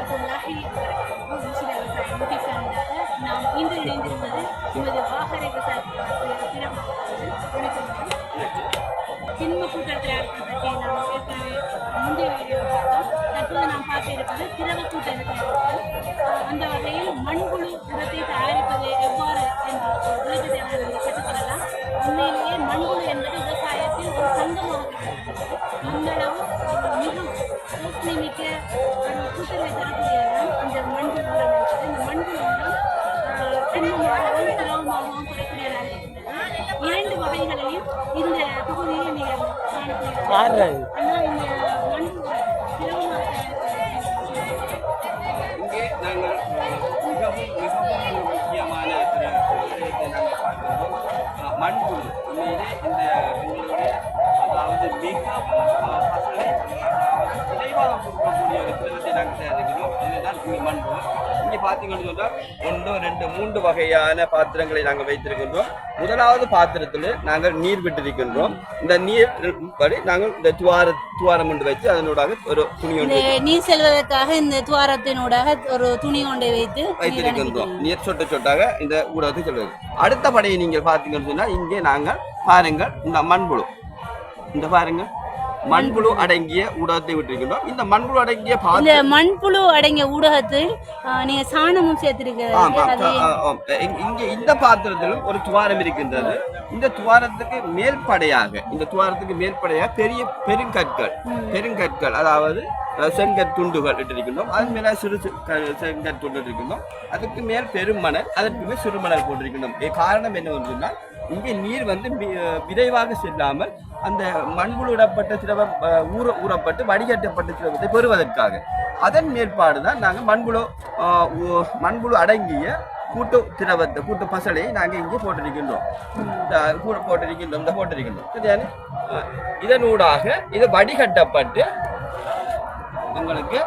ரஹமத்துல்லாஹி முஸ்லிம் விவசாய யூடியூப் நாம் இன்று இணைந்திருப்பது நமது வாகரை விவசாய திண்ம கூட்டத்தில் பற்றி நாம் ஏற்கனவே முந்தைய வீடியோ பார்த்தோம் தற்போது நாம் பார்க்க இருப்பது திரவ கூட்டத்தில் அந்த வகையில் மண்புழு உரத்தை தயாரிப்பது எவ்வாறு என்று உலகத்தை கற்றுக்கொள்ளலாம் உண்மையிலேயே மண்புழு என்பது இந்தளவு மிகவும் தரக்கூடியதுதான் இந்த மண்புழு உரம் இந்த மண்புழு உரம் திண்மமாகவும் திரவமாகவும் இரண்டு வகைகளையும் இந்த தொகுதியில் நீங்கள் காணக்கூடியதாக அதாவது மிகவும் அஹ், பசுமை அதாவது விரைவாக கொடுக்கக்கூடிய ஒரு திரவத்தை நாங்கள் தயாரிக்கிறோம் இதுதான் இங்கே மண்புழு இங்கே பார்த்தீங்கன்னு சொன்னால் ஒன்று ரெண்டு மூன்று வகையான பாத்திரங்களை நாங்கள் வைத்திருக்கின்றோம் முதலாவது பாத்திரத்தில் நாங்கள் நீர் விட்டிருக்கின்றோம் இந்த நீர் படி நாங்கள் இந்த துவார துவாரம் கொண்டு வச்சு அதனூடாக ஒரு துணி ஒன்று நீர் செல்வதற்காக இந்த துவாரத்தினூடாக ஒரு துணி கொண்டை வைத்து வைத்திருக்கின்றோம். நீர் சொட்டு சொட்டாக இந்த ஊடகத்தை சொல்லுது அடுத்த படையை நீங்கள் பார்த்தீங்கன்னு சொன்னா இங்கே நாங்கள் பாருங்கள் இந்த மண்புழு. இந்த பாருங்க. மண்புழு அடங்கிய ஊடகத்தை விட்டிருக்கின்றோம். இந்த மண்புழு அடங்கிய இந்த மண்புழு அடங்கிய ஊடகத்தில் நீங்க சாணமும் அது ஆ, இங்க- இந்த பாத்திரத்திலும் ஒரு துவாரம் இருக்கின்றது. இந்த துவாரத்துக்கு மேல்படையாக இந்த துவாரத்துக்கு மேல்படையாக பெரிய பெருங்கற்கள் பெருங்கற்கள் அதாவது அஹ், செங்கற் துண்டுகள் இட்டிருக்கின்றோம். அதன் மேல சிறு சி- க- செங்கற் துண்டு இருக்கின்றோம் அதுக்கு மேல் பெருமணல் அதற்கு மேல் சிறுமணல் போட்டிருக்கின்றோம். காரணம் என்னவென்று சொன்னால் இங்கே நீர் வந்து விரைவாக செல்லாமல் அந்த மண்புழுவிடப்பட்ட திரவம் ஊற ஊறப்பட்டு வடிகட்டப்பட்ட திரவத்தை பெறுவதற்காக. அதன் மேற்பாடு தான் நாங்கள் மண்புழு மண்புழு அடங்கிய கூட்டு திரவத்தை கூட்டு பசலையை நாங்கள் இங்கே போட்டிருக்கின்றோம். இந்த கூட போட்டிருக்கின்றோம் இந்த போட்டிருக்கின்றோம். இதனூடாக இது வடிகட்டப்பட்டு உங்களுக்கு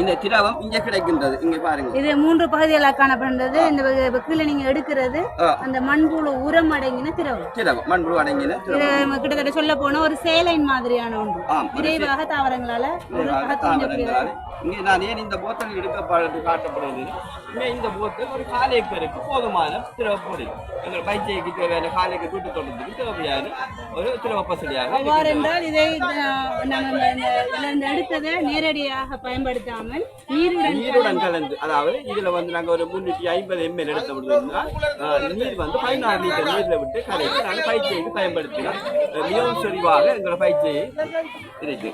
இந்த திரவம் இங்கே கிடைக்கின்றது. இங்கே பாருங்க இது மூன்று பகுதிகளாக காணப்படுகிறது இந்த கீழே நீங்க எடுக்கிறது. அந்த மண்புழு உரம் அடங்கின திரவம். திரவம் மண்புழு அடங்கின இது கிட்டத்தட்ட சொல்ல போனா ஒரு சேலைன் மாதிரியான ஒன்று. விரைவாக தாவரங்களால இங்கே நான் ஏன் இந்த போத்தல் எடுக்கப்படுறது காட்டப்படுறது இங்கே இந்த போத்தல் ஒரு கால் ஏக்கருக்கு போதுமான திரவ பொருள் எங்கள் பயிற்சிக்கு தேவையான கால் ஏக்கர் வீட்டு தோட்டத்துக்கு தேவையான ஒரு திரவ அவ்வாறு என்றால் இதை இந்த இருந்து எடுத்ததை நேரடியாக பயன்படுத்தாமல் நீருடன் நீருடன் கலந்து அதாவது இதுல வந்து நாங்க ஒரு முன்னூற்றி ஐம்பது எம்எல் எடுத்த அஹ், நீர் வந்து பதினாறு லிட்டர் நீர்ல விட்டு கலக்கி நாங்கள் பயிற்சிக்கு பயன்படுத்தினோம். மிகவும் செறிவாக எங்களோட பயிற்சியை இருக்கு.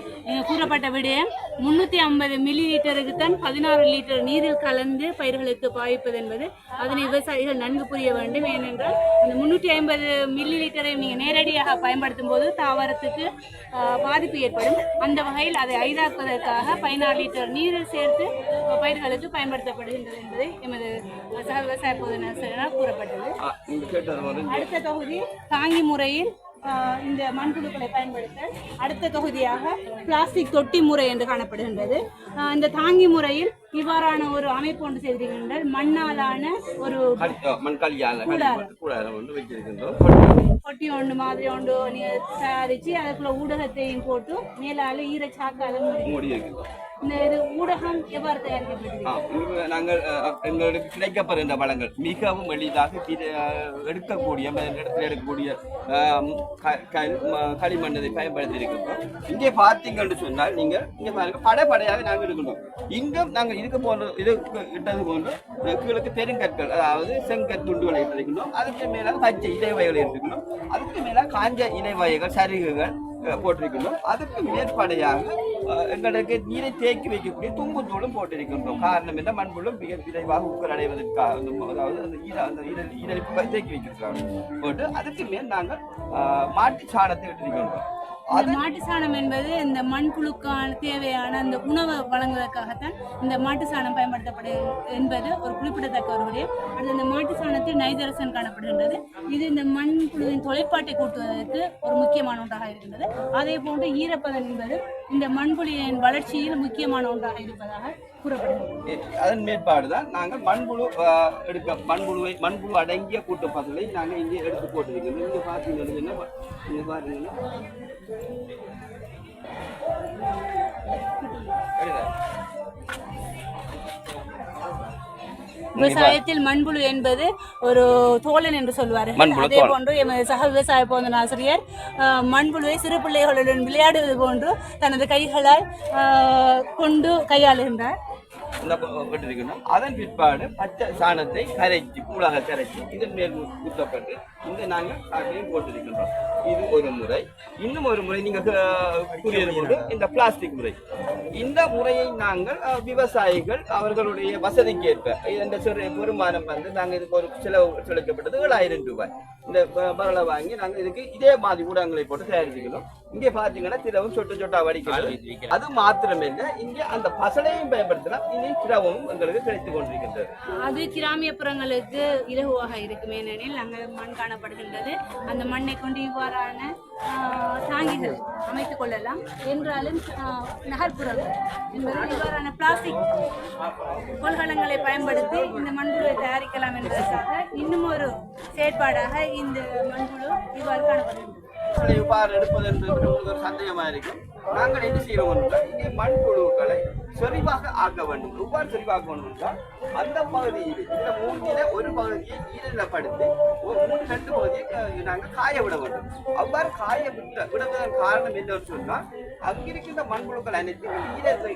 கூறப்பட்ட விடயம் முன்னூத்தி ஐம்பது மில்லி லிட்டருக்கு தான் பதினாறு லிட்டர் நீரில் கலந்து பயிர்களுக்கு பாய்ப்பது என்பது அதனை விவசாயிகள் நன்கு புரிய வேண்டும். ஏனென்றால் அந்த முன்னூற்றி ஐம்பது மில்லி லிட்டரை நீங்க நேரடியாக பயன்படுத்தும் போது தாவரத்துக்கு பாதிப்பு ஏற்படும். அந்த வகையில் அதை ஐதாக்குவதற்காக பதினாறு லிட்டர் நீரில் சேர்த்து பயிர்களுக்கு பயன்படுத்தப்படுகின்றது என்பதை எமது சக விவசாய பொதுநர் கூறப்பட்டது. அடுத்த தொகுதி தாங்கி முறையில் இந்த மண்புழுக்களை பயன்படுத்த அடுத்த தொகுதியாக பிளாஸ்டிக் தொட்டி முறை என்று காணப்படுகின்றது. இந்த தாங்கி முறையில் இவ்வாறான ஒரு அமைப்பு ஒன்று செய்திருக்கின்றால் மண்ணாலான ஒரு பொட்டி ஒன்று மாதிரி ஒன்று தயாரிச்சு அதுக்குள்ள ஊடகத்தையும் போட்டு மேலால ஈரச்சாக்கால மூடி மூடி இந்த இது ஊடகம் எவ்வாறு இங்கு நாங்கள் எங்களுக்கு கிடைக்கப்படுகின்ற வளங்கள். மிகவும் எளிதாக எடுக்கக்கூடிய இடத்துல எடுக்கக்கூடிய அஹ், க- கல், ம- களிமண்ணை பயன்படுத்தி இருக்கின்றோம் இங்கே பார்த்தீங்கன்னு சொன்னால் நீங்கள் இங்கே பாருங்க படைப்படையாக நாங்கள் இருக்கணும் இங்கும் நாங்கள் இதுக்கு போன்ற இது இட்டது போன்று அஹ், கீழுக்கு பெருங்கற்கள் அதாவது செங்கற் துண்டுகளை இட்டிருக்கணும் அதுக்கு மேலாக பச்சை இலை வகைகள் இருக்கணும் அதுக்கு மேலாக காஞ்ச இலை வகைகள் சருகுகள் போட்டிருக்கணும் அதுக்கு மேற்படையாக எங்களுக்கு நீரை தேக்கி வைக்கக்கூடிய தும்புத்தூளும் போட்டிருக்கின்றோம். காரணம் என்ன? மண்புழும் மிக விரைவாக உக்கர் அடைவதற்காக அதாவது அந்த ஈர அந்த ஈரல் ஈரலிப்பு தேக்கி வைக்கிறாங்க போட்டு அதுக்கு மேல் நாங்கள் மாட்டு சாணத்தை விட்டிருக்கின்றோம் இந்த மாட்டு சாணம் என்பது இந்த மண்புழுக்கான தேவையான அந்த உணவை வழங்குவதற்காகத்தான் இந்த மாட்டு சாணம் பயன்படுத்தப்படும் என்பது ஒரு குறிப்பிடத்தக்க ஒரு விடயம். அடுத்து இந்த மாட்டு சாணத்தில் நைதரசன் காணப்படுகின்றது. இது இந்த மண்புழுவின் தொழிற்பாட்டை கூட்டுவதற்கு ஒரு முக்கியமான ஒன்றாக இருக்கின்றது. அதே போன்று ஈரப்பதன் என்பது இந்த மண்புழுவின் வளர்ச்சியில் முக்கியமான ஒன்றாக இருப்பதாக அதன் மேற்பாடு தான் நாங்கள் மண்புழு எடுக்க மண்புழுவை மண்புழு அடங்கிய கூட்டு நாங்கள் இங்கே எடுத்து போட்டிருக்கோம் இங்கே பார்த்தீங்கன்னா இங்கே பார்த்தீங்கன்னா விவசாயத்தில் மண்புழு என்பது ஒரு தோழன் என்று சொல்வார்கள் மண்புழு அதே. போன்று எமது சக விவசாய போதன ஆசிரியர் மண்புழுவை சிறு பிள்ளைகளுடன் விளையாடுவது போன்று தனது கைகளால் கொண்டு கையாளுகின்றார் இந்த ப- விட்டிருக்கணும் அதன் பிற்பாடு பச்சை சாணத்தை கரைச்சி கூழாக கரைச்சி இதன் மேல் ஊற்றப்பட்டு இந்த நாங்கள் காட்டிலையும் போட்டிருக்கின்றோம். இது ஒரு முறை. இன்னும் ஒரு முறை நீங்கள் கூறியது போது இந்த பிளாஸ்டிக் முறை. இந்த முறையை நாங்கள் விவசாயிகள் அவர்களுடைய வசதிக்கு ஏற்ப இந்த சிறு வருமானம் வந்து நாங்கள் இதுக்கு ஒரு செலவு செலுத்தப்பட்டது ஏழாயிரம் ரூபாய். இந்த பரலை வாங்கி நாங்கள் இதுக்கு இதே மாதிரி ஊடகங்களை போட்டு தயாரிச்சுக்கிறோம். இங்கே பார்த்தீங்கன்னா திரவம் சொட்டு சொட்டா வடிக்கிறது. அது மாத்திரமில்லை இங்கே அந்த பசலையும் பயன்படுத்தலாம். இனி திரவமும் எங்களுக்கு கிடைத்துக் கொண்டிருக்கின்றது. அது கிராமியப்புறங்களுக்கு இலகுவாக இருக்கும் ஏனெனில் அங்கே மண் காணப்படுகின்றது. அந்த மண்ணை கொண்டு இவ்வாறான ஆஹ், தாங்கிகள் அமைத்துக் கொள்ளலாம். என்றாலும் நகர்ப்புறங்கள் என்பது இவ்வாறான பிளாஸ்டிக் கொள்கலங்களை பயன்படுத்தி இந்த மண்புழுவை தயாரிக்கலாம் என்பதற்காக இன்னும் ஒரு செயற்பாடாக இந்த மண்புழு இவ்வாறு காணப்படுகின்றது இவ்வாறு எடுப்பது என்பது உங்களுக்கு ஒரு சந்தேகமா இருக்கும் நாங்கள் என்ன செய்யறோம் என்றால் இங்கே மண்புழுக்களை செறிவாக ஆக்க வேண்டும். எவ்வாறு செறிவாக்க வேண்டும் என்றால் அந்த பகுதியில் இந்த மூங்கில ஒரு பகுதியை ஈரநிலப்படுத்தி ஒரு மூணு ரெண்டு பகுதியை நாங்கள் காய விட வேண்டும். அவ்வாறு காய விட்ட விடுவதன் காரணம் என்னன்னு சொன்னால் அங்கிருக்கின்ற மண்புழுக்கள் அனைத்தும் ஈரத்தை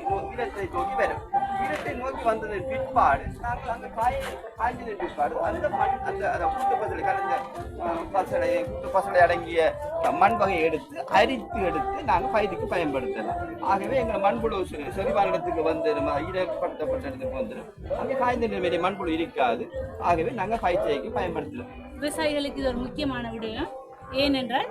வந்தது பிற்பாடு. நாங்கள் அந்த காய காய்ஞ்சதன் பிற்பாடு. அந்த மண் அந்த அந்த கூட்டு பசலை கலந்த அஹ், பசலை கூட்டு பசலை அடங்கிய மண் வகையை எடுத்து அரித்து எடுத்து நாங்கள் பயிருக்கு பயன்படுத்தலாம். ஆகவே எங்கள் மண்புழு செ- செறிவான இடத்துக்கு வந்துடும் ஈரப்படுத்தப்பட்ட இடத்துக்கு வந்துடும் அங்கே காய்ந்த நிலைமையிலே மண்புழு இருக்காது. ஆகவே நாங்கள் பயிற்சிக்கு பயன்படுத்தலாம். விவசாயிகளுக்கு இது ஒரு முக்கியமான விடயம். ஏனென்றால்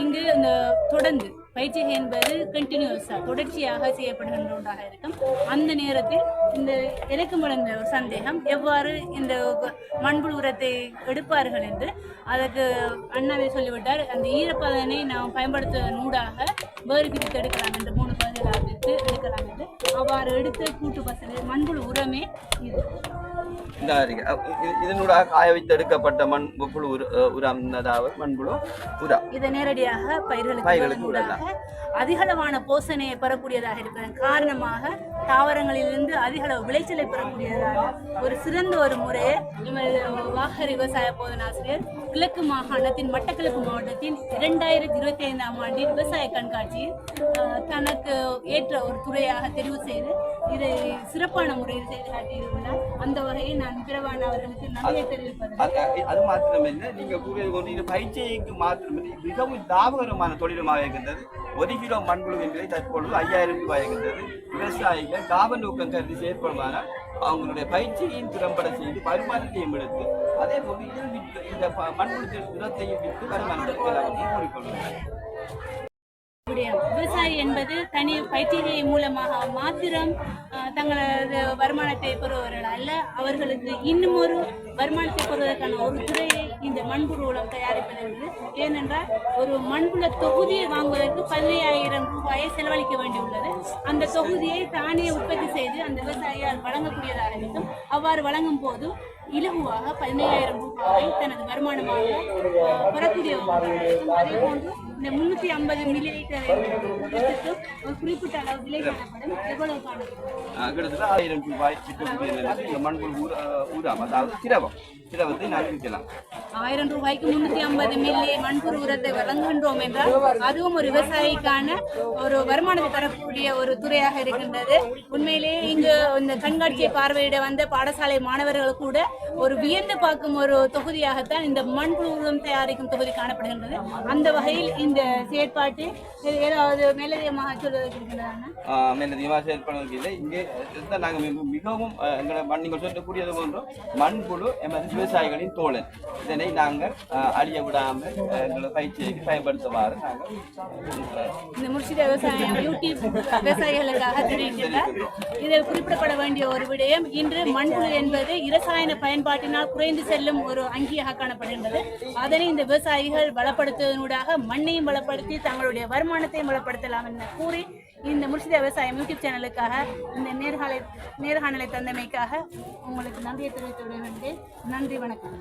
இங்கு இந்த தொடர்ந்து பயிற்சி என்பது கண்டினியூஸாக தொடர்ச்சியாக செய்யப்படுகின்ற ஒன்றாக இருக்கும். அந்த நேரத்தில் இந்த எனக்கு ஒரு சந்தேகம் எவ்வாறு இந்த மண்புழு உரத்தை எடுப்பார்கள் என்று அதற்கு அண்ணாவே சொல்லிவிட்டார். அந்த ஈரப்பதனை நாம் பயன்படுத்துவதன் ஊடாக வேறு பிரித்து எடுக்கலாம் என்று மூணு பகுதிகளாக எடுத்து எடுக்கலாம் என்று. அவ்வாறு எடுத்த கூட்டு பசங்கள் மண்புழு உரமே இது. இந்த இதனூடாக காய வைத்து எடுக்கப்பட்ட மண் புழு உர- உரம் மண்புழு உரம். இதை நேரடியாக பயிர்களுக்கு பயிர்களுக்கு அதிகளவான போஷணையை பெறக்கூடியதாக இருப்பதன் காரணமாக தாவரங்களிலிருந்து அதிகளவு விளைச்சலை பெறக்கூடியதாக ஒரு சிறந்த ஒரு முறையை எமது வாகர் விவசாய போதனாசிரியர் கிழக்கு மாகாணத்தின் மட்டக்களப்பு மாவட்டத்தின் இரண்டாயிரத்தி இருபத்தி ஐந்தாம் ஆண்டின் விவசாய கண்காட்சியில் தனக்கு ஏற்ற ஒரு துறையாக தெரிவு செய்து இதை சிறப்பான முறையில் செய்து அந்த வகையில் நான் அவர்களுக்கு நன்றியை அது மாத்திரமில்லை. நீங்க கூறியது கொண்டு இது பயிற்சிக்கு மாத்திரமில்லை. மிகவும் லாபகரமான தொழிலுமாக இருக்கின்றது. ஒரு கிலோ மண்புழு என்பதை தற்பொழுது ஐயாயிரம் ரூபாய் இருக்கின்றது. விவசாயிகள் லாப நோக்கம் கருதி செயற்படுமானால் அவங்களுடைய பயிற்சியையும் திறம்பட செய்து வருமானத்தையும் எடுத்து அதே போன்று இதில் விற்று இந்த மண்புழு உரத்தையும் விற்று வருமானம் எடுக்கலாம் என்று விவசாயி என்பது தனி பயிற்சியை மூலமாக மாத்திரம் தங்களது வருமானத்தை பெறுபவர்கள் அல்ல. அவர்களுக்கு இன்னும் ஒரு வருமானத்தை பெறுவதற்கான ஒரு துறையை இந்த மண்புழு உரம் தயாரிப்பது என்பது ஏனென்றால் ஒரு மண்புல தொகுதியை வாங்குவதற்கு பதினையாயிரம் ரூபாயை செலவழிக்க வேண்டியுள்ளது. அந்த தொகுதியை தானே உற்பத்தி செய்து அந்த விவசாயியால் வழங்கக்கூடியதாக இருக்கும். அவ்வாறு வழங்கும் போது இலகுவாக பதினையாயிரம் ரூபாயை தனது வருமானமாக பெறக்கூடிய இருக்கும். அதே போன்று இந்த முன்னூத்தி ஐம்பது மில்லி லிட்டர் ஒரு குறிப்பிட்ட அளவு விலை காணப்படும். எவ்வளவு காணப்படும்? கிட்டத்தட்ட ஆயிரம் ரூபாய் இந்த மண்புழு ஊர உரம் அதாவது திரவம். திரவத்தை நாங்கள் விற்கலாம். ஆயிரம் ரூபாய்க்கு முன்னூத்தி ஐம்பது மில்லி மண்புழு உரத்தை வழங்குகின்றோம் என்றால் அதுவும் ஒரு விவசாயிக்கான ஒரு வருமானத்தை தரக்கூடிய ஒரு துறையாக இருக்கின்றது. உண்மையிலேயே இங்கு இந்த கண்காட்சியை பார்வையிட வந்த பாடசாலை மாணவர்கள் கூட ஒரு வியந்து பார்க்கும் ஒரு தொகுதியாகத்தான் இந்த மண்புழு உரம் தயாரிக்கும் தொகுதி காணப்படுகின்றது. அந்த வகையில் இந்த செயற்பாட்டு ஏதாவது மேலதிகமாக சொல்வதற்கு இருக்கின்றதா ஆஹ் மேலதிகமாக செயல்படுவதற்கு இல்லை. இங்கே நாங்கள் மிக- மிகவும் எங்களை மண் நீங்கள் சொல்லக்கூடியது போன்றோம் மண்புழு எமது விவசாயிகளின் தோழன். இதனை நாங்கள் அழிய விடாமல் எங்களை பயிற்சிக்கு பயன்படுத்துமாறு நாங்கள் இந்த முர்ஷித விவசாயம் யூடியூப் விவசாயிகளுக்காக தெரிவிக்கின்றார். இதில் குறிப்பிடப்பட வேண்டிய ஒரு விடயம் இன்று மண்புழு என்பது இரசாயன பயன்பாட்டினால் குறைந்து செல்லும் ஒரு அங்கியாக காணப்படுகின்றது. அதனை இந்த விவசாயிகள் பலப்படுத்துவதனூடாக மண்ணையும் பலப்படுத்தி தங்களுடைய வருமானத்தையும் பலப்படுத்தலாம் என கூறி இந்த முர்ஷித விவசாயம் யூடியூப் சேனலுக்காக இந்த நேர்காலை நேர்காணலை தந்தமைக்காக உங்களுக்கு நன்றியை தெரிவித்து விடுகின்றேன் நன்றி வணக்கம்.